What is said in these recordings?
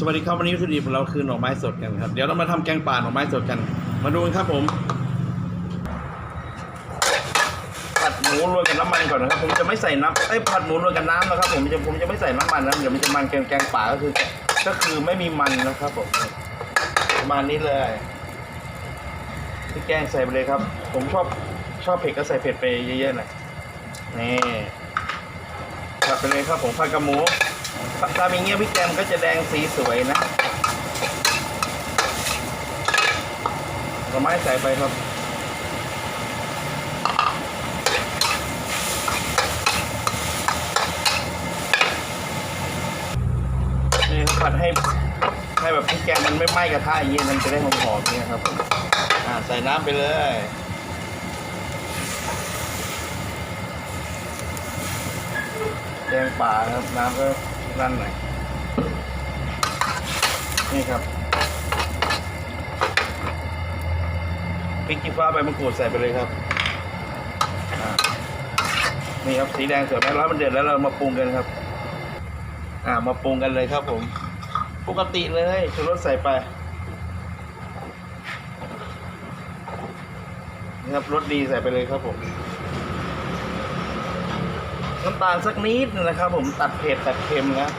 สวัสดีครับวันนี้วัตถุดิบของเราคือหน่อไม้สดกันครับ เดี๋ยวเรามาทำแกงป่าหน่อไม้สดกัน มาดูกันครับผมผัดหมูรวนกับน้ำมันก่อนนะครับผมจะไม่ใส่น้ำไอ้ผัดหมูรวนกับน้ำนะครับผมจะผมจะไม่ใส่น้ำมันนะเดี๋ยวมันจะมันแกงแกงป่าก็คือ ก็คือไม่มีมันนะครับผมประมาณนี้เลยพี่แกงใส่ไปเลยครับ ผมชอบชอบเผ็ดก็ใส่เผ็ดไปเยอะๆหน่อยนี่ผัดไปเลยครับผมผัดกับหมู ถ้ามีเงี้ยพี่แกมก็จะแดงสีสวยนะผลไม้ใส่ไปครับนี่ครับผัดให้ให้แบบพี่แกมมันไม่ไหม้กระทะอย่างเงี้ยมันจะได้หอมๆเนี่ยครับผมอ่าใส่น้ำไปเลยแดงป่าครับน้ำก็ นั่นหน่อยนี่ครับพริกขี้ฟ้าใบมะกรูดใส่ไปเลยครับนี่ครับสีแดงสวยไหมร้อนมันเดือดแล้วเรามาปรุงกันครับ อ่ามาปรุงกันเลยครับ ผม ปกติเลยชูรสใส่ไปนี่ครับรสดีใส่ไปเลยครับผม น้ำตาลสักนิดนึงนะครับ ผมตัดเผ็ดตัดเค็มนะ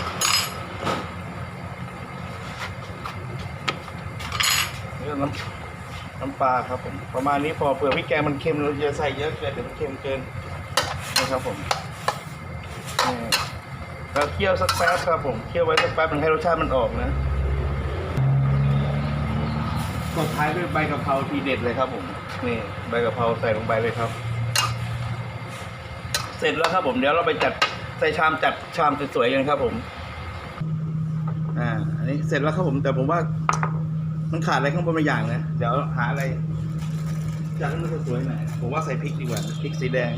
นี่ก็น้ำน้ำปลาครับผมประมาณนี้พอเผื่อพริกแกงมันเค็มเราจะใส่เยอะเกินเดี๋ยวมันเค็มเกินนะครับผมนี่แล้วเคี่ยวสักแป๊บครับผมเคี่ยวไว้สักแป๊บหนึงให้รสชาติมันออกนะตบท้ายด้วยใบกะเพราทีเด็ดเลยครับผมนี่ใบกะเพราใส่ลงไปเลยครับ เสร็จแล้วครับผมเดี๋ยวเราไปจัดใส่ชามจัดชามสวยๆกันครับ ผมอ่าอันนี้เสร็จแล้วครับผม แต่ผมว่า มันขาดอะไรข้างบนบางอย่างนะเดี๋ยวหาอะไรจัดให้มันสวยๆหน่อยผมว่าใส่พริกดีกว่าพริกสีแดง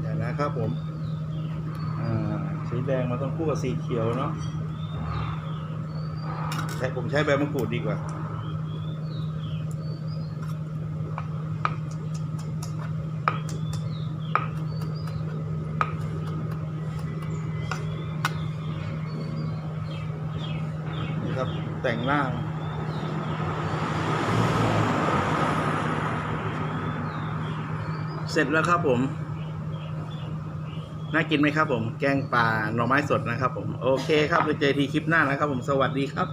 เดี๋ยวนะครับผมอ่าสีแดงมันต้องคู่กับสีเขียวเนาะใช้ผมใช้ใบมะกรูดดีกว่า แต่งล่าง เสร็จแล้วครับผม น่ากินไหมครับผม แกงป่าหน่อไม้สดนะครับผม โอเคครับไปเจอทีคลิปหน้านะครับผม สวัสดีครับ